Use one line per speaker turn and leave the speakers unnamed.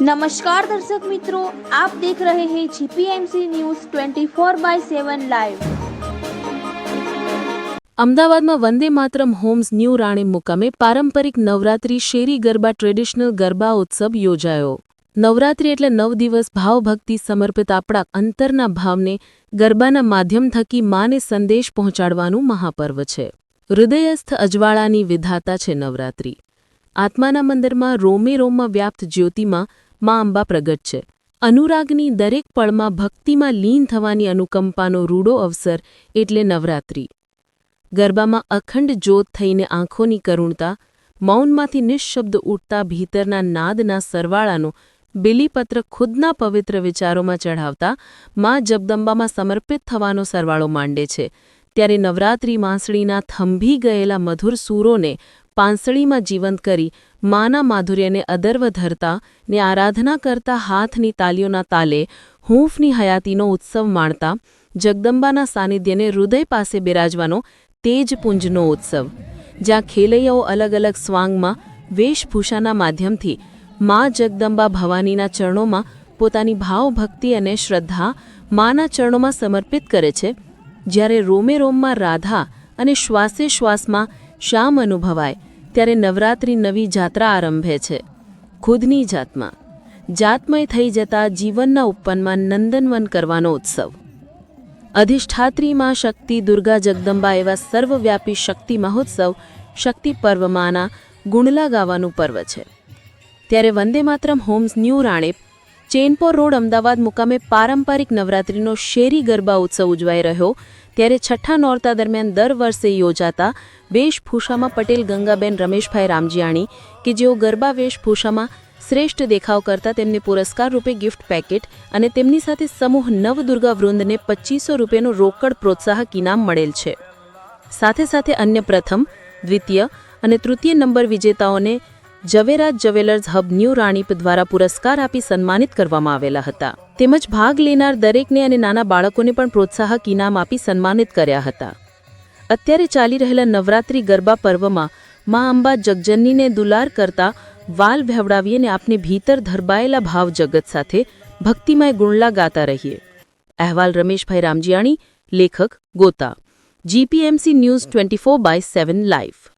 નમસ્કાર દર્શક મિત્રો આપ દેખ રહે હૈ જીપીએમસી ન્યૂઝ 24 બાય 7 લાઈવ
અમદાવાદમાં વંદે માતરમ હોમ્સ ન્યૂ રાણે મુકામે પારંપરિક નવરાત્રી શેરી ગરબા ટ્રેડિશનલ ગરબા ઉત્સવ યોજાયો. નવરાત્રી એટલે નવ દિવસ ભાવભક્તિ સમર્પિત આપણા અંતરના ભાવને ગરબાના માધ્યમ થકી માને સંદેશ પહોંચાડવાનું મહાપર્વ છે. હૃદયસ્થ અજવાળાની વિધાતા છે નવરાત્રી. આત્માના મંદિરમાં રોમે રોમમાં વ્યાપ્ત જ્યોતિમાં મા અંબા પ્રગટ છે. અનુરાગની દરેક પળમાં ભક્તિમાં લીન થવાની અનુકંપાનો રૂડો અવસર એટલે નવરાત્રી. ગરબામાં અખંડ જ્યોત થઈને આંખોની કરુણતા, મૌનમાંથી નિઃશબ્દ ઉઠતા ભીતરના નાદના સરવાળાનો બિલીપત્ર ખુદના પવિત્ર વિચારોમાં ચઢાવતા મા જગદંબામાં સમર્પિત થવાનો સરવાળો માંડે છે. ત્યારે નવરાત્રી માંસળીના થંભી ગયેલા મધુર સૂરોને પાંસળીમાં જીવંત કરી માના માધુર્યને અદર્વ ધરતા ને આરાધના કરતા હાથની તાલીઓના તાલે હૂંફની હયાતીનો ઉત્સવ માણતા જગદંબાના સાનિધ્યને હૃદય પાસે બિરાજવાનો તેજપુંજનો ઉત્સવ. જ્યાં ખેલૈયાઓ અલગ અલગ સ્વાંગમાં વેશભૂષાના માધ્યમથી મા જગદંબા ભવાનીના ચરણોમાં પોતાની ભાવભક્તિ અને શ્રદ્ધા માના ચરણોમાં સમર્પિત કરે છે, જ્યારે રોમે રોમમાં રાધા અને શ્વાસે શ્વાસમાં શ્યામ અનુભવાય. ત્યારે નવરાત્રિ નવી જાત્રા આરંભે છે. ખુદની જાતમાં. જાતમય થઈ જતા જીવનના ઉપવનમાં નંદનવન કરવાનો ઉત્સવ. અધિષ્ઠાત્રીમાં શક્તિ દુર્ગા જગદંબા એવા સર્વવ્યાપી શક્તિ મહોત્સવ શક્તિ પર્વમાંના ગુણલા ગાવાનું પર્વ છે. ત્યારે Vande Mataram homes new Ranip Chenpur road Ahmedabad મુકામે પારંપરિક નવરાત્રિનો શેરી ગરબા ઉત્સવ ઉજવાઈ રહ્યો. ત્યારે છઠ્ઠા નોરતા દરમિયાન દર વર્ષે યોજાતા વેશભૂષામાં પટેલ, ગંગાબેન, રમેશભાઈ રામજીયાણી કે જેઓ ગરબા વેશભૂષામાં શ્રેષ્ઠ દેખાવ કરતા તેમને પુરસ્કાર રૂપે ગિફ્ટ પેકેટ અને તેમની સાથે સમૂહ નવદુર્ગા વૃંદને પચીસો રૂપિયાનું રોકડ પ્રોત્સાહક ઇનામ મળેલ છે. સાથે સાથે અન્ય પ્રથમ, દ્વિતીય અને તૃતીય નંબર વિજેતાઓને Zaverat jewellers hub new Ranip દ્વારા પુરસ્કાર આપી સન્માનિત કરવામાં આવેલા હતા. તેમજ ભાગ લેનાર દરેકને અને નાના બાળકોને પણ પ્રોત્સાહક ઇનામ આપી સન્માનિત કર્યા હતા. અત્યારે ચાલી રહેલા નવરાત્રી ગરબા પર્વમાં મા અંબા જગજનનીને દુલાર કરતા વાલ ભેવડાવીને આપને ભીતર ધરબાયેલા ભાવ જગત સાથે ભક્તિમય ગુણલા ગાતા રહીએ. અહેવાલ રમેશભાઈ રામજીયાણી, લેખક, Gota. GPMC news twenty four by seven live.